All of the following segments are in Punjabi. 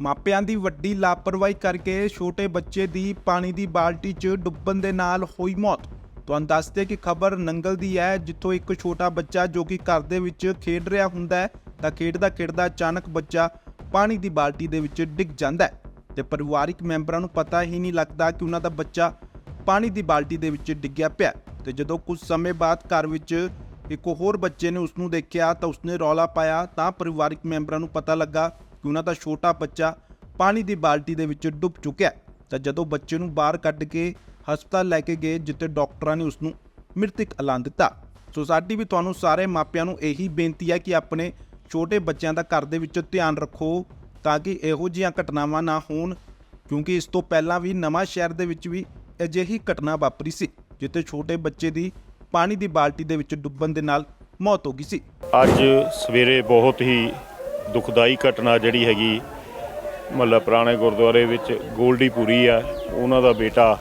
ਮਾਪਿਆਂ ਦੀ ਵੱਡੀ ਲਾਪਰਵਾਹੀ ਕਰਕੇ ਛੋਟੇ ਬੱਚੇ ਦੀ ਪਾਣੀ ਦੀ ਬਾਲਟੀ 'ਚ ਡੁੱਬਣ ਦੇ ਨਾਲ ਹੋਈ ਮੌਤ। ਤੁਹਾਨੂੰ ਦੱਸਦੇ ਕਿ ਖਬਰ ਨੰਗਲ ਦੀ ਹੈ, ਜਿੱਥੋਂ ਇੱਕ ਛੋਟਾ ਬੱਚਾ ਜੋ ਕਿ ਘਰ ਦੇ ਵਿੱਚ ਖੇਡ ਰਿਹਾ ਹੁੰਦਾ ਹੈ, ਤਾਂ ਖੇਡਦਾ ਖੇਡਦਾ ਅਚਾਨਕ ਬੱਚਾ ਪਾਣੀ ਦੀ ਬਾਲਟੀ ਦੇ ਵਿੱਚ ਡਿੱਗ ਜਾਂਦਾ ਹੈ ਤੇ ਪਰਿਵਾਰਿਕ ਮੈਂਬਰਾਂ ਨੂੰ ਪਤਾ ਹੀ ਨਹੀਂ ਲੱਗਦਾ ਕਿ ਉਹਨਾਂ ਦਾ ਬੱਚਾ ਪਾਣੀ ਦੀ ਬਾਲਟੀ ਦੇ ਵਿੱਚ ਡਿੱਗਿਆ ਪਿਆ ਤੇ ਜਦੋਂ ਕੁਝ ਸਮੇਂ ਬਾਅਦ ਘਰ ਵਿੱਚ ਇੱਕ ਹੋਰ ਬੱਚੇ ਨੇ ਉਸ ਨੂੰ ਦੇਖਿਆ ਤਾਂ ਉਸਨੇ ਰੌਲਾ ਪਾਇਆ, ਤਾਂ ਪਰਿਵਾਰਿਕ ਮੈਂਬਰਾਂ ਨੂੰ ਪਤਾ ਲੱਗਾ ਕਿ ਉਹਨਾਂ ਦਾ ਛੋਟਾ ਬੱਚਾ ਪਾਣੀ ਦੀ ਬਾਲਟੀ ਦੇ ਵਿੱਚ ਡੁੱਬ ਚੁੱਕਿਆ ਤਾਂ ਜਦੋਂ ਬੱਚੇ ਨੂੰ ਬਾਹਰ ਕੱਢ ਕੇ ਹਸਪਤਾਲ ਲੈ ਕੇ ਗਏ, ਜਿੱਥੇ ਡਾਕਟਰਾਂ ਨੇ ਉਸ ਨੂੰ ਮ੍ਰਿਤਕ ਐਲਾਨ ਦਿੱਤਾ। ਸੋ ਸਾਡੀ ਵੀ ਤੁਹਾਨੂੰ ਸਾਰੇ ਮਾਪਿਆਂ ਨੂੰ ਇਹੀ ਬੇਨਤੀ ਹੈ ਕਿ ਆਪਣੇ ਛੋਟੇ ਬੱਚਿਆਂ ਦਾ ਘਰ ਦੇ ਵਿੱਚ ਧਿਆਨ ਰੱਖੋ, ਤਾਂ ਕਿ ਇਹੋ ਜਿਹੀਆਂ ਘਟਨਾਵਾਂ ਨਾ ਹੋਣ, ਕਿਉਂਕਿ ਇਸ ਤੋਂ ਪਹਿਲਾਂ ਵੀ ਨਵਾਂ ਸ਼ਹਿਰ ਦੇ ਵਿੱਚ ਵੀ ਅਜਿਹੀ ਘਟਨਾ ਵਾਪਰੀ ਸੀ, ਜਿੱਥੇ ਛੋਟੇ ਬੱਚੇ ਦੀ ਪਾਣੀ ਦੀ ਬਾਲਟੀ ਦੇ ਵਿੱਚ ਡੁੱਬਣ ਦੇ ਨਾਲ ਮੌਤ ਹੋ ਗਈ ਸੀ। ਅੱਜ ਸਵੇਰੇ ਬਹੁਤ ਹੀ ਦੁਖਦਾਈ ਘਟਨਾ ਜਿਹੜੀ ਹੈਗੀ ਮੱਲਾ ਪੁਰਾਣੇ ਗੁਰਦੁਆਰੇ ਵਿੱਚ ਗੋਲਡੀ ਗੋਲਡੀਪੁਰੀ ਆ, ਉਹਨਾਂ ਦਾ ਬੇਟਾ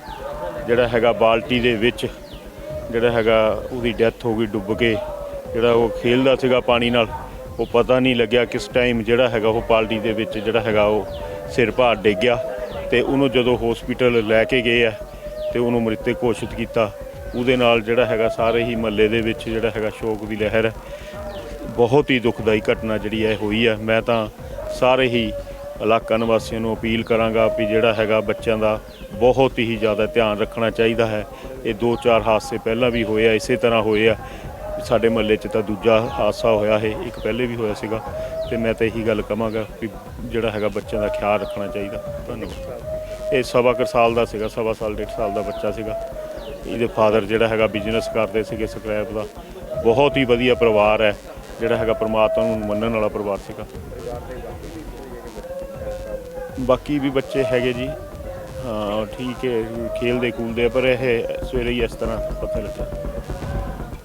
ਜਿਹੜਾ ਹੈਗਾ ਬਾਲਟੀ ਦੇ ਵਿੱਚ, ਜਿਹੜਾ ਹੈਗਾ ਉਹਦੀ ਡੈਥ ਹੋ ਗਈ ਡੁੱਬ ਕੇ, ਜਿਹੜਾ ਉਹ ਖੇਲਦਾ ਸੀਗਾ ਪਾਣੀ ਨਾਲ, ਉਹ ਪਤਾ ਨਹੀਂ ਲੱਗਿਆ ਕਿਸ ਟਾਈਮ ਜਿਹੜਾ ਹੈਗਾ ਉਹ ਬਾਲਟੀ ਦੇ ਵਿੱਚ ਜਿਹੜਾ ਹੈਗਾ ਉਹ ਸਿਰ ਭਾਰ ਡਿੱਗ ਗਿਆ ਤੇ ਉਹਨੂੰ ਜਦੋਂ ਹਸਪੀਟਲ ਲੈ ਕੇ ਗਏ ਆ ਤੇ ਉਹਨੂੰ ਮ੍ਰਿਤਕ ਘੋਸ਼ਿਤ ਕੀਤਾ, ਉਹਦੇ ਨਾਲ ਜਿਹੜਾ ਹੈਗਾ ਸਾਰੇ ਹੀ ਮਹੱਲੇ ਦੇ ਵਿੱਚ ਜਿਹੜਾ ਹੈਗਾ ਸ਼ੋਕ ਦੀ ਲਹਿਰ ਹੈ ਬਹੁਤ ਹੀ ਦੁਖਦਾਈ ਘਟਨਾ ਜਿਹੜੀ ਹੈ ਹੋਈ ਹੈ। ਮੈਂ ਤਾਂ ਸਾਰੇ ਹੀ ਇਲਾਕਾ ਨਿਵਾਸੀਆਂ ਨੂੰ ਅਪੀਲ ਕਰਾਂਗਾ ਵੀ ਜਿਹੜਾ ਹੈਗਾ ਬੱਚਿਆਂ ਦਾ ਬਹੁਤ ਹੀ ਜ਼ਿਆਦਾ ਧਿਆਨ ਰੱਖਣਾ ਚਾਹੀਦਾ ਹੈ। ਇਹ ਦੋ ਚਾਰ ਹਾਦਸੇ ਪਹਿਲਾਂ ਵੀ ਹੋਏ ਆ, ਇਸੇ ਤਰ੍ਹਾਂ ਹੋਏ ਆ। ਸਾਡੇ ਮਹੱਲੇ 'ਚ ਤਾਂ ਦੂਜਾ ਹਾਦਸਾ ਹੋਇਆ ਹੈ, ਇੱਕ ਪਹਿਲੇ ਵੀ ਹੋਇਆ ਸੀਗਾ। ਤੇ ਮੈਂ ਤਾਂ ਇਹੀ ਗੱਲ ਕਹਾਂਗਾ ਵੀ ਜਿਹੜਾ ਹੈਗਾ ਬੱਚਿਆਂ ਦਾ ਖਿਆਲ ਰੱਖਣਾ ਚਾਹੀਦਾ। ਧੰਨਵਾਦ। ਇਹ ਸਵਾ ਕੁ ਸਾਲ ਦਾ ਸੀਗਾ, ਸਵਾ ਸਾਲ, ਡੇਢ ਸਾਲ ਦਾ ਬੱਚਾ ਸੀਗਾ। ਇਹਦੇ ਫਾਦਰ ਜਿਹੜਾ ਹੈਗਾ ਬਿਜ਼ਨਸ ਕਰਦੇ ਸੀਗੇ ਸਕ੍ਰੈਪ ਦਾ। ਬਹੁਤ ਹੀ ਵਧੀਆ ਪਰਿਵਾਰ ਹੈ। ਜਿਹੜਾ ਹੈਗਾ ਪਰਮਾਤਮਾ ਨੂੰ ਮੰਨਣ ਵਾਲਾ ਪਰਿਵਾਰ ਸੀਗਾ। ਬਾਕੀ ਵੀ ਬੱਚੇ ਹੈਗੇ ਜੀ। ਹਾਂ, ਠੀਕ ਹੈ ਖੇਲਦੇ ਕੂਲਦੇ ਪਰ ਇਹ ਸਵੇਰੇ ਹੀ ਇਸ ਤਰ੍ਹਾਂ ਪਤਾ ਲੱਗਾ।